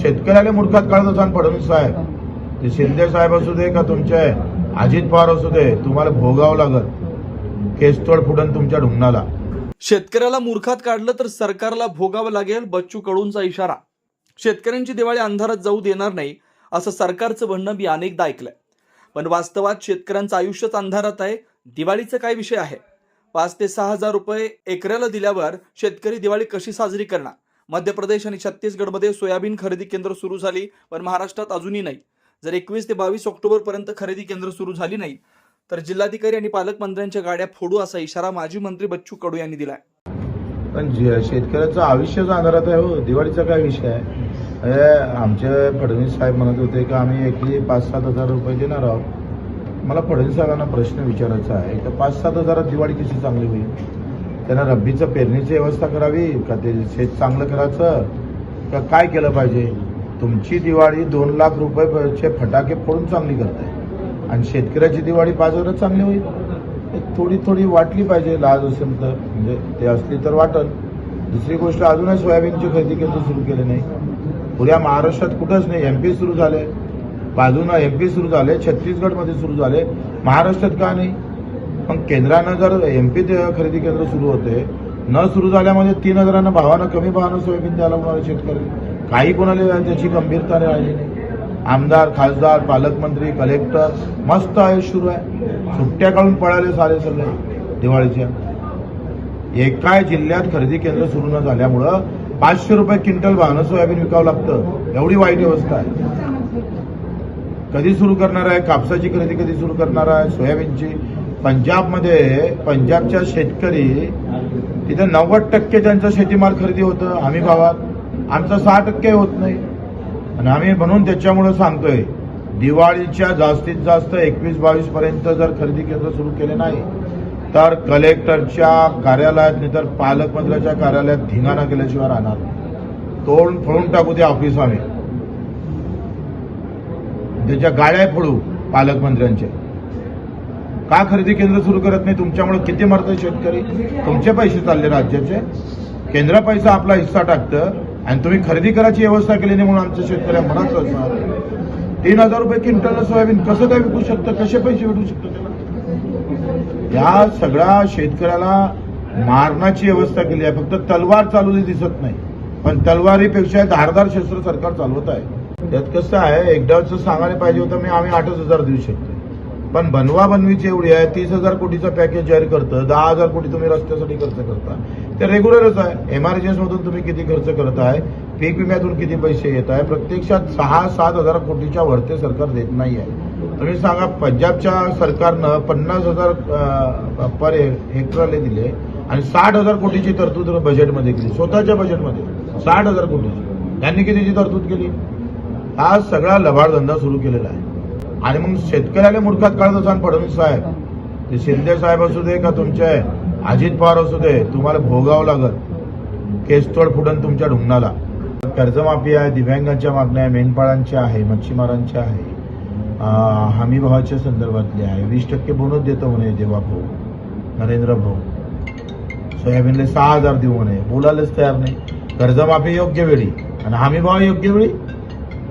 शेतकऱ्याला मूर्खात काढत असाल फडणवीस साहेब ते शिंदे साहेब असू दे का तुमचे अजित पवार असू दे तुम्हाला भोगावं लागत केसतोड फुटन तुमच्या ढुंगणाला. शेतकऱ्याला मूर्खात काढलं तर सरकारला भोगावं लागेल बच्चू कडूंचा इशारा. शेतकऱ्यांची दिवाळी अंधारात जाऊ देणार नाही असं सरकारचं म्हणणं मी अनेकदा ऐकलंय. पण वास्तवात शेतकऱ्यांचं आयुष्यच अंधारात आहे दिवाळीचा काय विषय आहे? पाच ते सहा हजार रुपये एकऱ्याला दिल्यावर शेतकरी दिवाळी कशी साजरी करणार? मध्य प्रदेश आणि छत्तीसगडमध्ये सोयाबीन खरेदी केंद्र सुरू झाली पण महाराष्ट्रात अजूनही नाही. जर एकवीस ते बावीस ऑक्टोबरपर्यंत खरेदी केंद्र सुरू झाली नाही तर जिल्हाधिकारी आणि पालकमंत्र्यांच्या गाड्या फोडू असा इशारा माजी मंत्री बच्चू कडू यांनी दिलाय. पण शेतकऱ्याचं आयुष्य अंधारात आहे हो दिवाळीचा काय विषय आहे? आमचे फडणवीस साहेब म्हणत होते की आम्ही एकली पाच सात हजार रुपये देणार आहोत. मला फडणवीस साहेबांना प्रश्न विचारायचा आहे तर पाच सात हजारात दिवाळी कशी चांगली होईल? त्यांना रब्बीचं पेरणीची व्यवस्था करावी का ते शेत चांगलं करायचं? का काय केलं पाहिजे? तुमची दिवाळी दोन लाख रुपयेचे फटाके फोडून चांगली करताय. आणि शेतकऱ्याची दिवाळी पाच हजारात चांगली होईल. थोडी थोडी वाटली पाहिजे लाज असेल तर म्हणजे ते असली तर वाटल. दुसरी गोष्ट अजूनही सोयाबीनची खरेदी केंद्र सुरू केले नाही. पुऱ्या महाराष्ट्रात कुठंच नाही. एम पी सुरू झाले. बाजूनं एम पी सुरू झाले. छत्तीसगडमध्ये सुरू झाले. महाराष्ट्रात का नाही? पण केंद्रानं जर एम पी खरेदी केंद्र सुरू होते न सुरू झाल्यामध्ये तीन हजारांना भावानं कमी भावानं सोयाबीन द्यायला होणार शेतकरी. काही कोणाला त्याची गंभीरता राहिली नाही. आमदार खासदार पालकमंत्री कलेक्टर मस्त आयुष्य सुरू आहे. सुट्ट्या काढून पळाले सारे सगळे दिवाळीच्या एका जिल्ह्यात खरेदी केंद्र सुरू न झाल्यामुळं पाचशे रुपये क्विंटल भावानं सोयाबीन विकावं लागतं. एवढी वाईट व्यवस्था आहे. कधी सुरू करणार आहे? कापसाची खरेदी कधी सुरू करणार आहे? सोयाबीनची. पंजाबमध्ये पंजाबच्या शेतकरी तिथे नव्वद टक्के त्यांचा शेतीमाल खरेदी होतं हमी भावात आमचं सहा टक्के होत नाही. आणि आम्ही म्हणून त्याच्यामुळं सांगतोय दिवाळीच्या जास्तीत जास्त एकवीस बावीस पर्यंत जर खरेदी केंद्र सुरू केले नाही तर कलेक्टरच्या कार्यालयात नाही तर पालकमंत्र्याच्या कार्यालयात धिंगाणा केल्याशिवाय राहणार तोंड फोडून टाकू ते ऑफिस आम्ही. त्याच्या गाड्या फोडू पालकमंत्र्यांच्या का खरेदी केंद्र सुरू करत नाही? तुमच्यामुळे किती मरतं शेतकरी? तुमचे पैसे चालले राज्याचे. केंद्र पैसा आपला हिस्सा टाकतं आणि तुम्ही खरेदी करायची व्यवस्था केली नाही म्हणून आमच्या शेतकऱ्या मनात असणार तीन हजार रुपये क्विंटल सोयाबीन कसं काय विकू शकतं? कसे पैसे भेटू शकतो त्याला? या सगळ्या शेतकऱ्याला मारण्याची व्यवस्था केली आहे. फक्त तलवार चालवली दिसत नाही. पण तलवारीपेक्षा धारदार शस्त्र सरकार चालवत आहे. त्यात कसं आहे एकदाच सांगायला पाहिजे होतं मी आम्ही आठच हजार देऊ शकतो. पण बनवा बनवीची एवढी आहे तीस हजार कोटीचं पॅकेज जाहीर करतं दहा हजार कोटी तुम्ही रस्त्यासाठी खर्च करता. ते रेग्युलरच आहे. एमआरजीएसमधून तुम्ही किती खर्च करत आहे पीक विम्यातून किती पैसे येत आहे प्रत्यक्षात सहा सात हजार कोटीच्या वरते सरकार देत नाही आहे. तुम्ही सांगा पंजाबच्या सरकारनं पन्नास हजार पर हेक्टरला दिले आणि साठ हजार कोटीची तरतूद बजेटमध्ये केली. स्वतःच्या बजेटमध्ये साठ हजार कोटीची. त्यांनी कितीची तरतूद केली? हा सगळा लबाडधंदा सुरू केलेला आहे. आणि मग शेतकऱ्याला मूर्खात काढत असाल फडणवीस साहेब. ते शिंदे साहेब असू दे का तुमचे अजित पवार असू दे तुम्हाला भोगावं लागत केसतोड फुटन तुमच्या ढुंगणाला. कर्जमाफी आहे दिव्यांगांच्या मागण्या आहे मेंढपाळांच्या आहे मच्छीमारांच्या आहे. हमीभावाच्या हमी भावाच्या संदर्भातले आहे. वीस टक्के बोनस देतो म्हणे देवा भाऊ. नरेंद्र भाऊ. सोयाबीनला सहा हजार देऊ म्हणे. बोलायलाच तयार नाही. कर्जमाफी योग्य वेळी आणि हमी भाव योग्य वेळी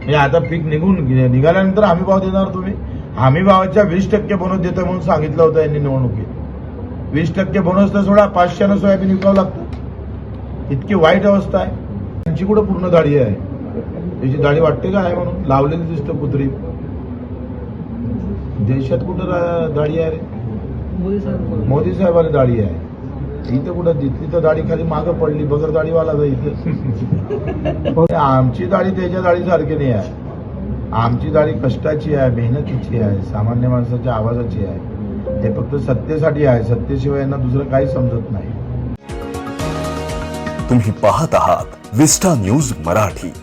म्हणजे आता पीक निघून निघाल्यानंतर हमी भाव देणार तुम्ही? हमी भावाच्या वीस टक्के बोनस देतो म्हणून सांगितलं होतं यांनी निवडणुकीत. वीस टक्के बोनस तर सोडा पाचशेनं सोयाबीन विकावं लागतं. इतकी वाईट अवस्था आहे. त्यांची कुठं पूर्ण दाढी आहे? त्याची दाढी वाटते का आहे म्हणून? लावलेली दिसतं कुत्री. देशात कुठं दाढी आहे रे? मोदी साहेबाला दाढी आहे. इथं कुठं तिथली तर दाढी खाली मागं पडली बगर दाढीवाला जा इथे आमची दाढी त्याच्या दाढीसारखी नाही आहे. आमची दाढी कष्टाची आहे मेहनतीची आहे सामान्य माणसाच्या आवाजाची आहे. हे फक्त सत्तेसाठी आहे सत्तेशिवाय यांना दुसरं काही समजत नाही. तुम्ही पाहत आहात विस्टा न्यूज मराठी.